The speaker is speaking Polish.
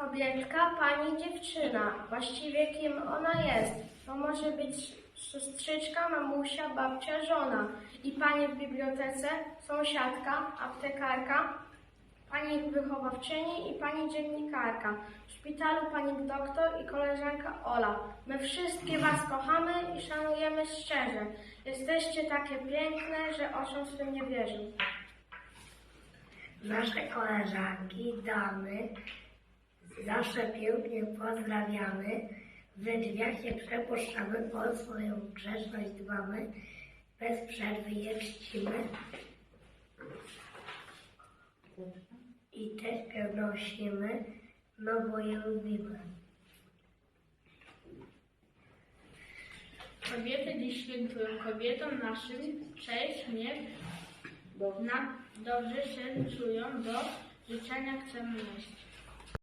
Kobietka, pani dziewczyna. Właściwie kim ona jest? To może być siostrzyczka, mamusia, babcia, żona. I pani w bibliotece, sąsiadka, aptekarka, pani wychowawczyni i pani dziennikarka. W szpitalu pani doktor i koleżanka Ola. My wszystkie was kochamy i szanujemy szczerze. Jesteście takie piękne, że oczom swym nie wierzę. Nasze koleżanki, damy, zawsze pięknie pozdrawiamy. We drzwiach się przepuszczamy, o swoją grzeczność dbamy. Bez przerwy je czcimy. I też nosimy, no bo je lubimy. Kobiety dziś świętują kobietom naszym cześć, niech na dobrze się czują, do życzenia chcemy jeść.